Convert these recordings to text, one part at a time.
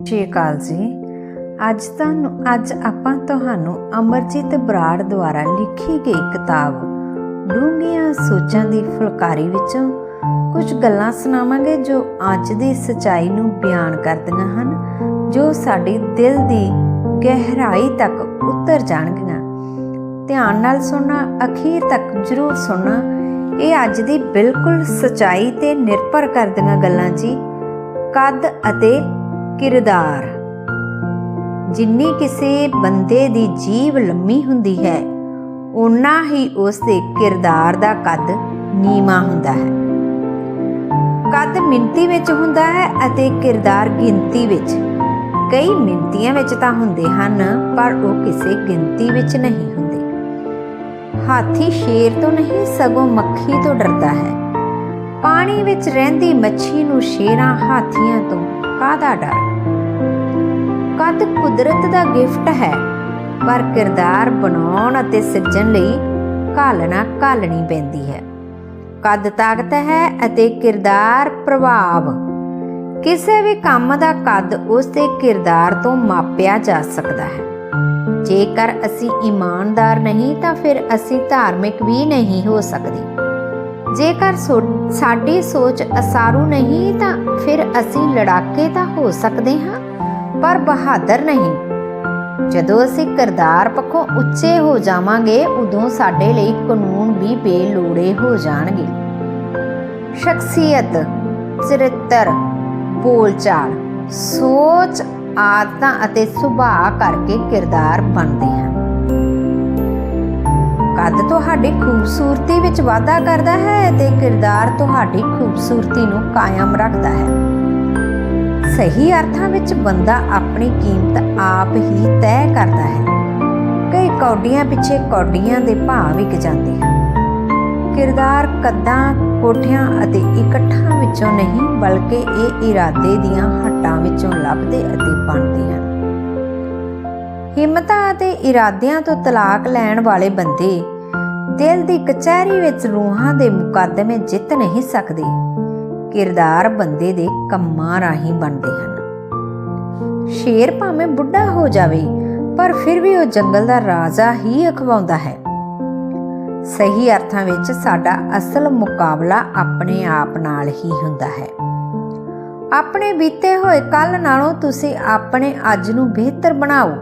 ਸ਼੍ਰੀ ਅਕਾਲ ਜੀ। ਅੱਜ ਤੁਹਾਨੂੰ ਅੱਜ ਆਪਾਂ ਤੁਹਾਨੂੰ ਅਮਰਜੀਤ ਬਰਾੜ ਦੁਆਰਾ ਲਿਖੀ ਗਈ ਕਿਤਾਬ ਡੂੰਘੀਆਂ ਸੋਚਾਂ ਦੀ ਫੁਲਕਾਰੀ ਵਿੱਚੋਂ ਕੁਝ ਗੱਲਾਂ ਸੁਣਾਵਾਂਗੇ ਜੋ ਅੱਜ ਦੀ ਸਚਾਈ ਨੂੰ ਬਿਆਨ ਕਰਦੀਆਂ ਹਨ, ਜੋ ਸਾਡੇ ਦਿਲ ਦੀ ਗਹਿਰਾਈ ਤੱਕ ਉਤਰ ਜਾਣਗੀਆਂ। ਧਿਆਨ ਨਾਲ ਸੁਣਨਾ, ਅਖੀਰ ਤੱਕ ਜ਼ਰੂਰ ਸੁਣਨਾ। ਇਹ ਅੱਜ ਦੀ ਬਿਲਕੁਲ ਸਚਾਈ ਤੇ ਨਿਰਭਰ ਕਰਦੀਆਂ ਗੱਲਾਂ ਜੀ। ਕੱਦ ਅਤੇ ਕਿਰਦਾਰ। ਜਿੰਨੀ ਕਿਸੇ ਬੰਦੇ ਦੀ ਜੀਵ ਲੰਮੀ ਹੁੰਦੀ ਹੈ ਉਨਾ ਹੀ ਉਸ ਦੇ ਕਿਰਦਾਰ ਦਾ ਕੱਦ ਨੀਵਾ ਹੁੰਦਾ ਹੈ। ਕੱਦ ਮਿੰਤੀ ਵਿੱਚ ਹੁੰਦਾ ਹੈ ਅਤੇ ਕਿਰਦਾਰ ਗਿਣਤੀ ਵਿੱਚ। ਕਈ ਮਿੰਤੀਆਂ ਵਿੱਚ ਤਾਂ ਹੁੰਦੇ ਹਨ, ਪਰ ਉਹ ਕਿਸੇ ਗਿਣਤੀ ਵਿੱਚ ਨਹੀਂ ਹੁੰਦੇ। ਹਾਥੀ ਸ਼ੇਰ ਤੋਂ ਨਹੀਂ, ਸਗੋਂ ਮੱਖੀ ਤੋਂ ਡਰਦਾ ਹੈ। ਪਾਣੀ ਵਿੱਚ ਰਹਿੰਦੀ ਮੱਛੀ ਨੂੰ ਸ਼ੇਰਾਂ ਹਾਥੀਆਂ ਤੋਂ ਕਾਹਦਾ ਡਰ। ਕੱਦ ਕੁਦਰਤ ਦਾ ਗਿਫਟ ਹੈ, ਪਰ ਕਿਰਦਾਰ ਬਣਾਉਣ ਅਤੇ ਸਿਰਜਣ ਲਈ ਘਾਲਣਾ ਘਾਲਣੀ ਪੈਂਦੀ ਹੈ। ਕੱਦ ਤਾਕਤ ਹੈ ਅਤੇ ਕਿਰਦਾਰ ਪ੍ਰਭਾਵ। ਕਿਸੇ ਵੀ ਕੰਮ ਦਾ ਕੱਦ ਉਸ ਦੇ ਕਿਰਦਾਰ ਤੋਂ ਮਾਪਿਆ ਜਾ ਸਕਦਾ ਹੈ। ਜੇਕਰ ਅਸੀਂ ਇਮਾਨਦਾਰ ਨਹੀਂ, ਤਾਂ ਫਿਰ ਅਸੀਂ ਧਾਰਮਿਕ ਵੀ ਨਹੀਂ ਹੋ ਸਕਦੇ। ਜੇਕਰ ਸਾਡੀ ਸੋਚ ਅਸਾਰੂ ਨਹੀਂ, ਤਾਂ ਫਿਰ ਅਸੀਂ ਲੜਾਕੇ ਤਾਂ ਹੋ ਸਕਦੇ ਹਾਂ, ਪਰ ਬਹਾਦਰ ਨਹੀਂ। ਜਦੋਂ ਅਸੀਂ ਕਿਰਦਾਰ ਪੱਖੋਂ ਉੱਚੇ ਹੋ ਜਾਵਾਂਗੇ, ਉਦੋਂ ਸਾਡੇ ਲਈ ਕਾਨੂੰਨ ਵੀ ਬੇਲੋੜੇ ਹੋ ਜਾਣਗੇ। ਸ਼ਖਸੀਅਤ, ਚਰਿੱਤਰ, ਬੋਲਚਾਲ, ਸੋਚ, ਆਦਤਾਂ ਅਤੇ ਸੁਭਾਅ ਕਰਕੇ ਕਿਰਦਾਰ ਬਣਦੇ ਹਨ ਕੱਦ ਤੁਹਾਡੀ ਖੂਬਸੂਰਤੀ ਵਿੱਚ ਵਾਧਾ ਕਰਦਾ ਹੈ ਤੇ ਕਿਰਦਾਰ ਤੁਹਾਡੀ ਖੂਬਸੂਰਤੀ ਨੂੰ ਕਾਇਮ ਰੱਖਦਾ ਹੈ। ਸਹੀ ਅਰਥਾਂ ਵਿੱਚ ਬੰਦਾ ਆਪਣੀ ਕੀਮਤ ਆਪ ਹੀ ਤੈਅ ਕਰਦਾ ਹੈ। ਕਈ ਕੌਡੀਆਂ ਪਿੱਛੇ ਕੌਡੀਆਂ ਦੇ ਭਾਅ ਵਿਕ ਜਾਂਦੇ ਹਨ। ਕਿਰਦਾਰ ਕੱਦਾਂ, ਕੋਠਿਆਂ ਅਤੇ ਇਕੱਠਾਂ ਵਿੱਚੋਂ ਨਹੀਂ, ਬਲਕਿ ਇਹ ਇਰਾਦੇ ਦੀਆਂ ਹੱਟਾਂ ਵਿੱਚੋਂ ਲੱਭਦੇ ਅਤੇ ਬਣਦੇ ਹਨ। ਹਿੰਮਤਾਂ ਅਤੇ ਇਰਾਦਿਆਂ ਤੋਂ ਤਲਾਕ ਲੈਣ ਵਾਲੇ ਬੰਦੇ ਦਿਲ ਦੀ ਕਚਹਿਰੀ ਵਿੱਚ ਰੂਹਾਂ ਦੇ ਮੁਕੱਦਮੇ ਜਿੱਤ ਨਹੀਂ ਸਕਦੇ। ਕਿਰਦਾਰ ਬੰਦੇ ਦੇ ਕੰਮਾਂ ਰਾਹੀਂ ਬਣਦੇ ਹਨ। ਸ਼ੇਰ ਭਾਵੇਂ ਬੁੱਢਾ ਹੋ ਜਾਵੇ, ਪਰ ਫਿਰ ਵੀ ਉਹ ਜੰਗਲ ਦਾ ਰਾਜਾ ਹੀ ਅਖਵਾਉਂਦਾ ਹੈ। ਸਹੀ ਅਰਥਾਂ ਵਿੱਚ ਸਾਡਾ ਅਸਲ ਮੁਕਾਬਲਾ ਆਪਣੇ ਆਪ ਨਾਲ ਹੀ ਹੁੰਦਾ ਹੈ। ਆਪਣੇ ਬੀਤੇ ਹੋਏ ਕੱਲ ਨਾਲੋਂ ਤੁਸੀਂ ਆਪਣੇ ਅੱਜ ਨੂੰ ਬਿਹਤਰ ਬਣਾਓ।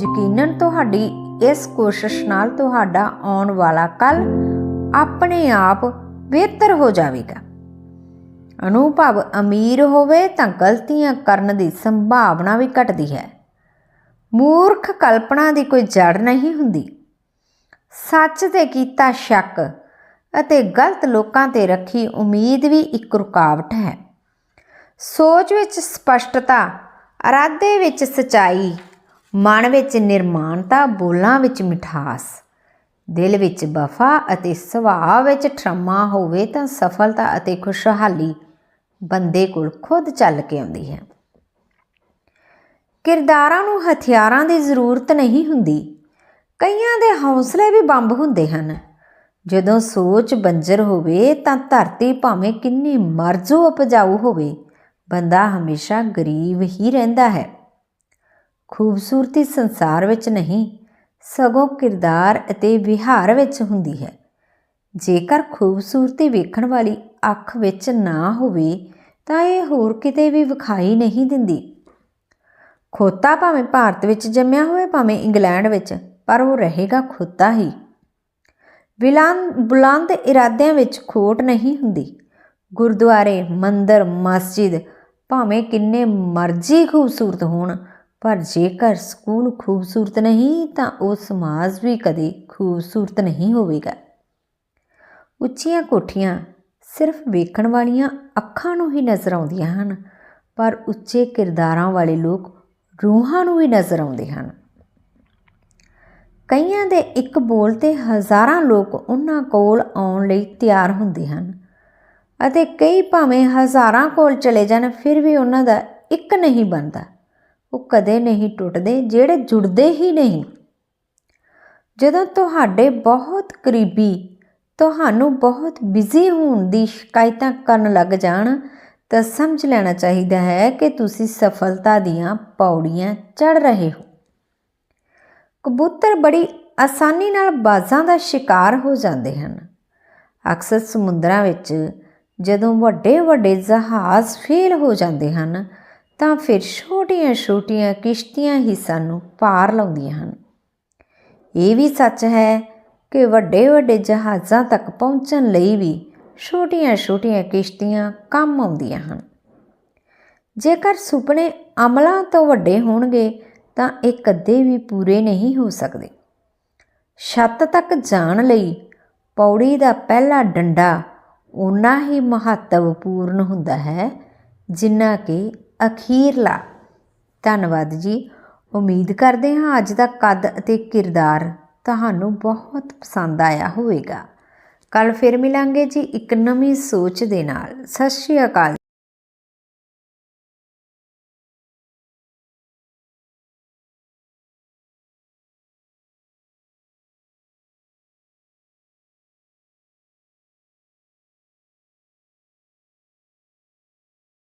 ਯਕੀਨਨ ਤੁਹਾਡੀ ਇਸ ਕੋਸ਼ਿਸ਼ ਨਾਲ ਤੁਹਾਡਾ ਆਉਣ ਵਾਲਾ ਕੱਲ ਆਪਣੇ ਆਪ ਬਿਹਤਰ ਹੋ ਜਾਵੇਗਾ। ਅਨੁਭਵ ਅਮੀਰ ਹੋਵੇ ਤਾਂ ਗਲਤੀਆਂ ਕਰਨ ਦੀ ਸੰਭਾਵਨਾ ਵੀ ਘਟਦੀ ਹੈ। ਮੂਰਖ ਕਲਪਨਾ ਦੀ ਕੋਈ ਜੜ ਨਹੀਂ ਹੁੰਦੀ। ਸੱਚ ਤੇ ਕੀਤਾ ਸ਼ੱਕ ਅਤੇ ਗਲਤ ਲੋਕਾਂ ਤੇ ਰੱਖੀ ਉਮੀਦ ਵੀ ਇੱਕ ਰੁਕਾਵਟ ਹੈ। ਸੋਚ ਵਿੱਚ ਸਪਸ਼ਟਤਾ, ਇਰਾਦੇ ਵਿੱਚ ਸਚਾਈ ਮਨ ਵਿੱਚ ਨਿਰਮਾਨਤਾ ਬੋਲਾਂ ਵਿੱਚ ਮਿਠਾਸ। ਦਿਲ ਵਿੱਚ ਵਫਾ ਅਤੇ ਸੁਭਾਅ ਵਿੱਚ ਠਰਮਾ ਹੋਵੇ ਤਾਂ ਸਫਲਤਾ ਅਤੇ ਖੁਸ਼ਹਾਲੀ ਬੰਦੇ ਕੋਲ ਖੁਦ ਚੱਲ ਕੇ ਆਉਂਦੀ ਹੈ। ਕਿਰਦਾਰਾਂ ਨੂੰ ਹਥਿਆਰਾਂ ਦੀ ਜ਼ਰੂਰਤ ਨਹੀਂ ਹੁੰਦੀ। ਕਈਆਂ ਦੇ ਹੌਸਲੇ ਵੀ ਬੰਬ ਹੁੰਦੇ ਹਨ। ਜਦੋਂ ਸੋਚ ਬੰਜਰ ਹੋਵੇ ਤਾਂ ਧਰਤੀ ਭਾਵੇਂ ਕਿੰਨੀ ਮਰਜ਼ੋ ਉਪਜਾਊ ਹੋਵੇ, ਬੰਦਾ ਹਮੇਸ਼ਾ ਗਰੀਬ ਹੀ ਰਹਿੰਦਾ ਹੈ। ਖੂਬਸੂਰਤੀ ਸੰਸਾਰ ਵਿੱਚ ਨਹੀਂ, ਸਗੋਂ ਕਿਰਦਾਰ ਅਤੇ ਵਿਹਾਰ ਵਿੱਚ ਹੁੰਦੀ ਹੈ। ਜੇਕਰ ਖੂਬਸੂਰਤੀ ਵੇਖਣ ਵਾਲੀ ਅੱਖ ਵਿੱਚ ਨਾ ਹੋਵੇ, ਤਾਂ ਇਹ ਹੋਰ ਕਿਤੇ ਵੀ ਵਿਖਾਈ ਨਹੀਂ ਦਿੰਦੀ। ਖੋਤਾ ਭਾਵੇਂ ਭਾਰਤ ਵਿੱਚ ਜੰਮਿਆ ਹੋਵੇ, ਭਾਵੇਂ ਇੰਗਲੈਂਡ ਵਿੱਚ, ਪਰ ਉਹ ਰਹੇਗਾ ਖੋਤਾ ਹੀ। ਵਿਲਾਨ, ਬੁਲੰਦ ਇਰਾਦਿਆਂ ਵਿੱਚ ਖੋਟ ਨਹੀਂ ਹੁੰਦੀ। ਗੁਰਦੁਆਰੇ, ਮੰਦਰ, ਮਸਜਿਦ ਭਾਵੇਂ ਕਿੰਨੇ ਮਰਜ਼ੀ ਖੂਬਸੂਰਤ ਹੋਣ ਪਰ ਜੇਕਰ ਸਕੂਲ ਖੂਬਸੂਰਤ ਨਹੀਂ, ਤਾਂ ਉਹ ਸਮਾਜ ਵੀ ਕਦੇ ਖੂਬਸੂਰਤ ਨਹੀਂ ਹੋਵੇਗਾ। ਉੱਚੀਆਂ ਕੋਠੀਆਂ ਸਿਰਫ ਵੇਖਣ ਵਾਲੀਆਂ ਅੱਖਾਂ ਨੂੰ ਹੀ ਨਜ਼ਰ ਆਉਂਦੀਆਂ ਹਨ, ਪਰ ਉੱਚੇ ਕਿਰਦਾਰਾਂ ਵਾਲੇ ਲੋਕ ਰੂਹਾਂ ਨੂੰ ਵੀ ਨਜ਼ਰ ਆਉਂਦੇ ਹਨ। ਕਈਆਂ ਦੇ ਇੱਕ ਬੋਲ ਤੇ ਹਜ਼ਾਰਾਂ ਲੋਕ ਉਹਨਾਂ ਕੋਲ ਆਉਣ ਲਈ ਤਿਆਰ ਹੁੰਦੇ ਹਨ, ਅਤੇ ਕਈ ਭਾਵੇਂ ਹਜ਼ਾਰਾਂ ਕੋਲ ਚਲੇ ਜਾਣ, ਫਿਰ ਵੀ ਉਹਨਾਂ ਦਾ ਇੱਕ ਨਹੀਂ ਬਣਦਾ। ਉਹ ਕਦੇ ਨਹੀਂ ਟੁੱਟਦੇ, ਜਿਹੜੇ ਜੁੜਦੇ ਹੀ ਨਹੀਂ। ਜਦੋਂ ਤੁਹਾਡੇ ਬਹੁਤ ਕਰੀਬੀ, ਤੁਹਾਨੂੰ ਬਹੁਤ ਬਿਜ਼ੀ ਹੋਣ ਦੀ ਸ਼ਿਕਾਇਤਾਂ ਕਰਨ ਲੱਗ ਜਾਣ, ਤਾਂ ਸਮਝ ਲੈਣਾ ਚਾਹੀਦਾ ਹੈ ਕਿ ਤੁਸੀਂ ਸਫਲਤਾ ਦੀਆਂ ਪੌੜੀਆਂ ਚੜ ਰਹੇ ਹੋ। ਕਬੂਤਰ ਬੜੀ ਆਸਾਨੀ ਨਾਲ ਬਾਜ਼ਾਂ ਦਾ ਸ਼ਿਕਾਰ ਹੋ ਜਾਂਦੇ ਹਨ। ਅਕਸਰ ਸਮੁੰਦਰਾਂ ਵਿੱਚ ਜਦੋਂ ਵੱਡੇ ਵੱਡੇ ਜਹਾਜ਼ ਫੇਲ ਹੋ ਜਾਂਦੇ ਹਨ ਤਾਂ ਫਿਰ ਛੋਟੀਆਂ-ਛੋਟੀਆਂ ਕਿਸ਼ਤੀਆਂ ਹੀ ਸਾਨੂੰ ਪਾਰ ਲਾਉਂਦੀਆਂ ਹਨ। ਇਹ ਵੀ ਸੱਚ ਹੈ ਕਿ ਵੱਡੇ ਵੱਡੇ ਜਹਾਜ਼ਾਂ ਤੱਕ ਪਹੁੰਚਣ ਲਈ ਵੀ ਛੋਟੀਆਂ-ਛੋਟੀਆਂ ਕਿਸ਼ਤੀਆਂ ਕੰਮ ਆਉਂਦੀਆਂ ਹਨ। ਜੇਕਰ ਸੁਪਨੇ ਅਮਲਾਂ ਤੋਂ ਵੱਡੇ ਹੋਣਗੇ, ਤਾਂ ਇਹ ਕਦੇ ਵੀ ਪੂਰੇ ਨਹੀਂ ਹੋ ਸਕਦੇ। ਛੱਤ ਤੱਕ ਜਾਣ ਲਈ ਪੌੜੀ ਦਾ ਪਹਿਲਾ ਡੰਡਾ ਉਨਾ ਹੀ ਮਹੱਤਵਪੂਰਨ ਹੁੰਦਾ ਹੈ, ਜਿੰਨਾ ਕਿ ਅਖੀਰਲਾ ਧੰਨਵਾਦ ਜੀ। ਉਮੀਦ ਕਰਦੇ ਹਾਂ ਅੱਜ ਦਾ ਕੱਦ ਅਤੇ ਕਿਰਦਾਰ ਤੁਹਾਨੂੰ ਬਹੁਤ ਪਸੰਦ ਆਇਆ ਹੋਵੇਗਾ। ਕੱਲ ਫਿਰ ਮਿਲਾਂਗੇ ਜੀ ਇੱਕ ਨਵੀਂ ਸੋਚ ਦੇ ਨਾਲ। ਸਤਿ ਸ਼੍ਰੀ ਅਕਾਲ